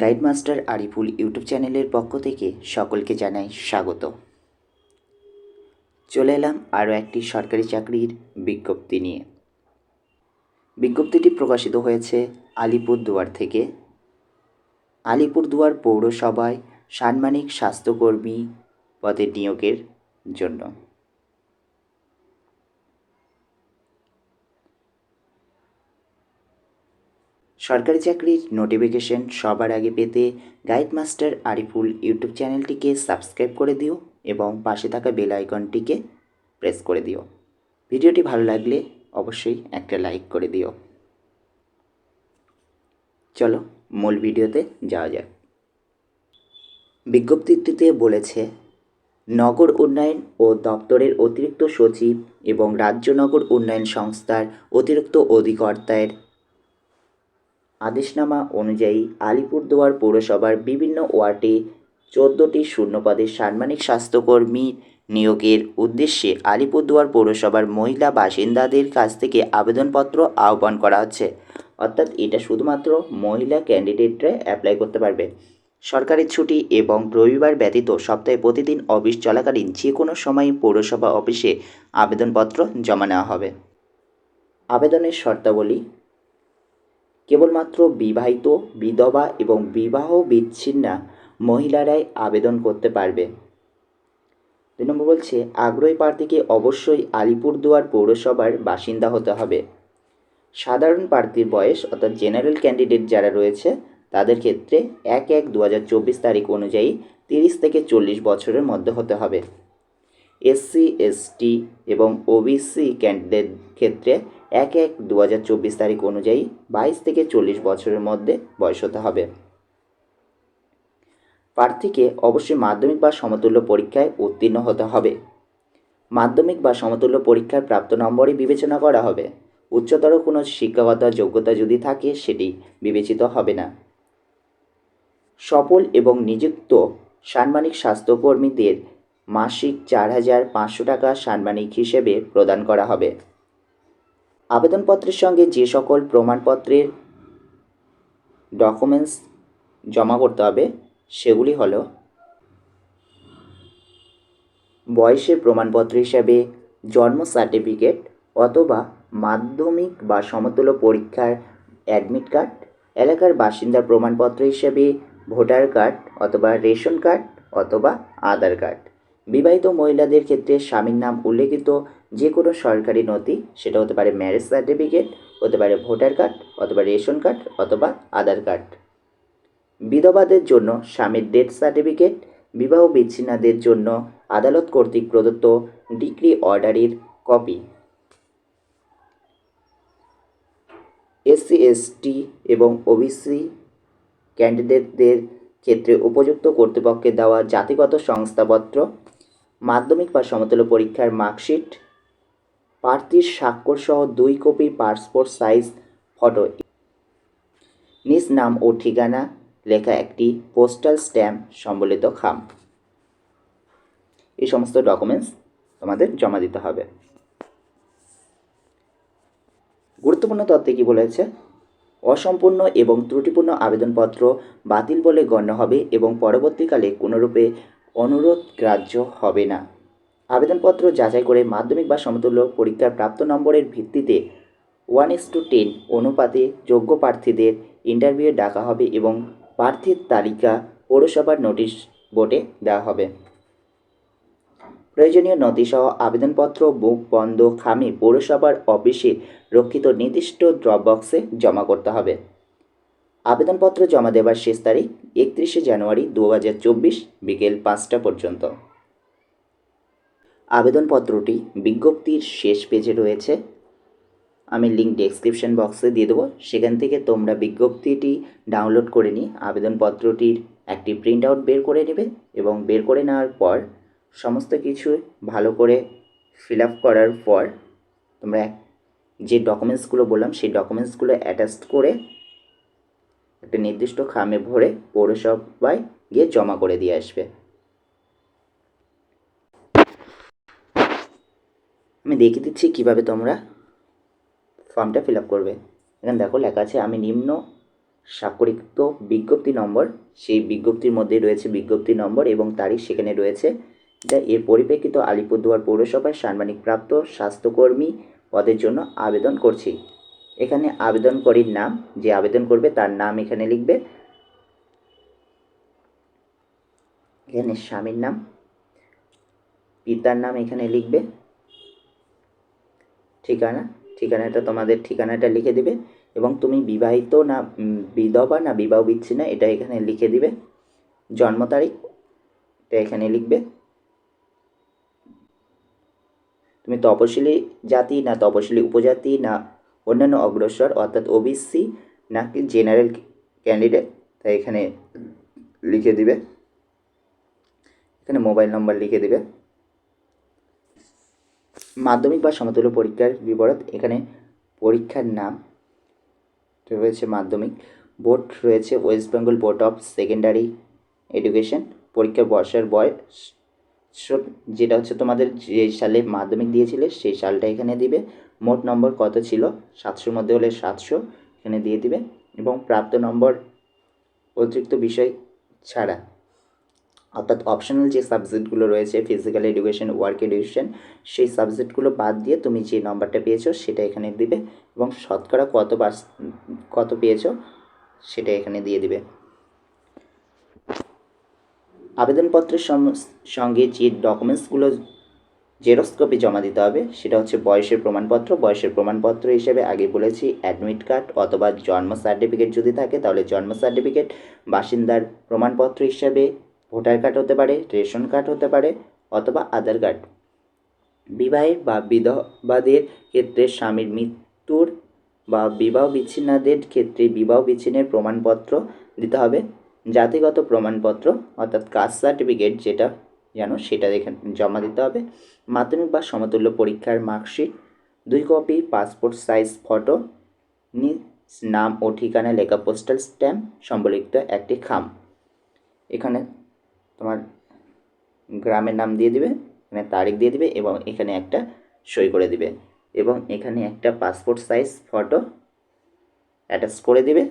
Guide master Ariful YouTube চ্যানেলের পক্ষ থেকে সকলকে জানাই স্বাগত। চলে এলাম আরও একটি সরকারি চাকরির বিজ্ঞপ্তি নিয়ে। বিজ্ঞপ্তিটি প্রকাশিত হয়েছে আলিপুরদুয়ার থেকে। আলিপুরদুয়ার পৌরসভায় সাম্মানিক স্বাস্থ্যকর্মী পদে নিয়োগের জন্য। সরকারি চাকরির নোটিফিকেশন সবার আগে পেতে গাইড মাস্টার আরিফুল ইউটিউব চ্যানেলটিকে সাবস্ক্রাইব করে দিও এবং পাশে থাকা বেল আইকনটিকে প্রেস করে দিও। ভিডিওটি ভালো লাগলে অবশ্যই একটা লাইক করে দিও। চলো মূল ভিডিওতে যাওয়া যাক। বিজ্ঞপ্তিটিতে বলেছে, নগর উন্নয়ন ও দপ্তরের অতিরিক্ত সচিব এবং রাজ্য নগর উন্নয়ন সংস্থার অতিরিক্ত অধিকর্তার আদেশনামা অনুযায়ী আলিপুরদুয়ার পৌরসভার বিভিন্ন ওয়ার্ডে চোদ্দোটি শূন্যপদে সাম্মানিক স্বাস্থ্যকর্মী নিয়োগের উদ্দেশ্যে আলিপুরদুয়ার পৌরসভার মহিলা বাসিন্দাদের কাছ থেকে আবেদনপত্র আহ্বান করা হচ্ছে। অর্থাৎ এটা শুধুমাত্র মহিলা ক্যান্ডিডেটরা অ্যাপ্লাই করতে পারবে। সরকারি ছুটি এবং রবিবার ব্যতীত সপ্তাহে প্রতিদিন অফিস চলাকালীন যে কোনো সময় পৌরসভা অফিসে আবেদনপত্র জমা নেওয়া হবে। আবেদনের শর্তাবলী কেবলমাত্র বিবাহিত, বিধবা এবং বিবাহ বিচ্ছিন্না মহিলারাই আবেদন করতে পারবে। দুই নম্বর বলছে, আগ্রহী প্রার্থীকে অবশ্যই আলিপুরদুয়ার পৌরসভার বাসিন্দা হতে হবে। সাধারণ প্রার্থীর বয়স, অর্থাৎ জেনারেল ক্যান্ডিডেট যারা রয়েছে, তাদের ক্ষেত্রে এক এক দু তারিখ অনুযায়ী তিরিশ থেকে চল্লিশ বছরের মধ্যে হতে হবে। এসসি, এসটি এবং ওবিসি ক্যান্ডিডেট ক্ষেত্রে এক এক দু হাজার চব্বিশ তারিখ অনুযায়ী বাইশ থেকে চল্লিশ বছরের মধ্যে বয়স হতে হবে। প্রার্থীকে অবশ্যই মাধ্যমিক বা সমতুল্য পরীক্ষায় উত্তীর্ণ হতে হবে। মাধ্যমিক বা সমতুল্য পরীক্ষায় প্রাপ্ত নম্বরই বিবেচনা করা হবে। উচ্চতর কোনো শিক্ষাগত যোগ্যতা যদি থাকে, সেটি বিবেচিত হবে না। সফল এবং নিযুক্ত সাম্মানিক স্বাস্থ্যকর্মীদের মাসিক চার হাজার পাঁচশো টাকা সাম্মানিক হিসেবে প্রদান করা হবে। আবেদনপত্রের সঙ্গে যে সকল প্রমাণপত্রের ডকুমেন্টস জমা করতে হবে, সেগুলি হলো বয়সের প্রমাণপত্র হিসাবে জন্ম সার্টিফিকেট অথবা মাধ্যমিক বা সমতুল্য পরীক্ষার অ্যাডমিট কার্ড এলাকার বাসিন্দার প্রমাণপত্র হিসেবে ভোটার কার্ড অথবা রেশন কার্ড অথবা আধার কার্ড বিবাহিত মহিলাদের ক্ষেত্রে স্বামীর নাম উল্লেখিত যে কোনো সরকারি নথি, সেটা হতে পারে ম্যারেজ সার্টিফিকেট হতে পারে ভোটার কার্ড অথবা রেশন কার্ড অথবা আধার কার্ড বিধবাদের জন্য স্বামীর ডেথ সার্টিফিকেট বিবাহ বিচ্ছিন্নদের জন্য আদালত কর্তৃক প্রদত্ত ডিগ্রি অর্ডারের কপি। এসসি এসটি এবং ওবিসি ক্যান্ডিডেটদের ক্ষেত্রে উপযুক্ত কর্তৃপক্ষের দেওয়া জাতিগত সংস্থাপত্র মাধ্যমিক বা সমতুল্য পরীক্ষার মার্কশিট প্রার্থীর স্বাক্ষর সহ দুই কপি পাসপোর্ট সাইজ ফটো নিজ নাম ও ঠিকানা লেখা একটি পোস্টাল স্ট্যাম্প সম্বলিত খাম। এই সমস্ত ডকুমেন্টস তোমাদের জমা দিতে হবে। গুরুত্বপূর্ণ তথ্যে কী বলেছে? অসম্পূর্ণ এবং ত্রুটিপূর্ণ আবেদনপত্র বাতিল বলে গণ্য হবে এবং পরবর্তীকালে কোনোরূপে অনুরোধ গ্রাহ্য হবে না। আবেদনপত্র যাচাই করে মাধ্যমিক বা সমতুল্য পরীক্ষার প্রাপ্ত নম্বরের ভিত্তিতে ওয়ান ইস টু টেন অনুপাতে যোগ্য প্রার্থীদের ইন্টারভিউ ডাকা হবে এবং প্রার্থীর তালিকা পৌরসভার নোটিশ বোর্ডে দেওয়া হবে। প্রয়োজনীয় নথিসহ আবেদনপত্র, বুক বন্ধ, খামে পৌরসভার অফিসে রক্ষিত নির্দিষ্ট ড্রপ বক্সে জমা করতে হবে। আবেদনপত্র জমা দেওয়ার শেষ তারিখ একত্রিশে জানুয়ারি দু হাজার চব্বিশ বিকেল পাঁচটা পর্যন্ত। আবেদনপত্রটি বিজ্ঞপ্তির শেষ পেজে রয়েছে। আমি লিঙ্ক ডেসক্রিপশন বক্সে দিয়ে দেবো। সেখান থেকে তোমরা বিজ্ঞপ্তিটি ডাউনলোড করে নিয়ে আবেদনপত্রটির একটি প্রিন্ট আউট বের করে নেবে এবং বের করে নেওয়ার পর সমস্ত কিছু ভালো করে ফিল আপ করার পর তোমরা যে ডকুমেন্টসগুলো বললাম, সেই ডকুমেন্টসগুলো অ্যাটাচ করে একটা নির্দিষ্ট খামে ভরে পৌরসভায় গিয়ে জমা করে দিয়ে আসবে। আমি দেখিয়ে দিচ্ছি কীভাবে তোমরা ফর্মটা ফিল আপ করবে। এখানে দেখো লেখা আছে, আমি নিম্ন স্বাক্ষরিত বিজ্ঞপ্তি নম্বর সেই বিজ্ঞপ্তির মধ্যে রয়েছে বিজ্ঞপ্তি নম্বর এবং তারিখ, সেখানে রয়েছে যা এর পরিপ্রেক্ষিত আলিপুরদুয়ার পৌরসভায় সাম্মানিক প্রাপ্ত স্বাস্থ্যকর্মী পদের জন্য আবেদন করছি। এখানে আবেদনকারীর নাম, যে আবেদন করবে তার নাম এখানে লিখবে। এখানে স্বামীর নাম, পিতার নাম এখানে লিখবে। ঠিকানা, ঠিকানাটা তোমাদের ঠিকানাটা লিখে দিবে এবং তুমি বিবাহিত না বিধবা না বিবাহ বিচ্ছিন্ন এটা এখানে লিখে দিবে। জন্ম তারিখ, এটা এখানে লিখবে। তুমি তপশিলি জাতি না তপশিলি উপজাতি না অন্যান্য অগ্রসর অর্থাৎ ওবিসি নাকি জেনারেল ক্যান্ডিডেট তাই এখানে লিখে দিবে। এখানে মোবাইল নম্বর লিখে দিবে। মাধ্যমিক বা সমতুল্য পরীক্ষার বিবরণ, এখানে পরীক্ষার নাম রয়েছে মাধ্যমিক, বোর্ড রয়েছে West Bengal board of secondary education, পরীক্ষার বর্ষার বয়স যেটা হচ্ছে তোমাদের যে সালে মাধ্যমিক দিয়েছিলে, সেই সালটা এখানে দিবে। মোট নম্বর কত ছিল? সাতশোর মধ্যে হলে সাতশো এখানে দিয়ে দিবে। এবং প্রাপ্ত নম্বর অতিরিক্ত বিষয় ছাড়া অর্থাৎ অপশনাল যে সাবজেক্টগুলো রয়েছে ফিজিক্যাল এডুকেশন ওয়ার্ক এডুকেশন সেই সাবজেক্টগুলো বাদ দিয়ে তুমি যে নম্বরটা পেয়েছ সেটা এখানে দিবে এবং শতকরা কত পার্স, কত পেয়েছ সেটা এখানে দিয়ে দিবে। আবেদনপত্রের সঙ্গে যে ডকুমেন্টসগুলো জেরক্স কপি জমা দিতে হবে, সেটা হচ্ছে বয়সের প্রমাণপত্র। বয়সের প্রমাণপত্র হিসেবে আগে বলেছি অ্যাডমিট কার্ড অথবা জন্ম সার্টিফিকেট যদি থাকে, তাহলে জন্ম সার্টিফিকেট বাসিন্দার প্রমাণপত্র হিসাবে ভোটার কার্ড হতে পারে, রেশন কার্ড হতে পারে অথবা আধার কার্ড। বিবাহের বা বিধবাদের ক্ষেত্রে স্বামীর মৃত্যুর বা বিবাহ বিচ্ছিন্নদের ক্ষেত্রে বিবাহ বিচ্ছিন্নের প্রমাণপত্র দিতে হবে। জাতিগত প্রমাণপত্র অর্থাৎ কাস্ট সার্টিফিকেট যেটা জানো সেটা এখানে জমা দিতে হবে। মাধ্যমিক বা সমতুল্য পরীক্ষার মার্কশিট, দুই কপি, পাসপোর্ট সাইজ ফটো নাম ও ঠিকানা, লেখা, পোস্টাল স্ট্যাম্প, সম্বলিত একটি খাম। এখানে গ্রামের নাম দিয়ে দিবে, এখানে তারিখ দিয়ে দিবে এবং এখানে একটা সই করে দিবে। এবং এখানে একটা পাসপোর্ট সাইজ ফটো অ্যাটাচ করে দিবে।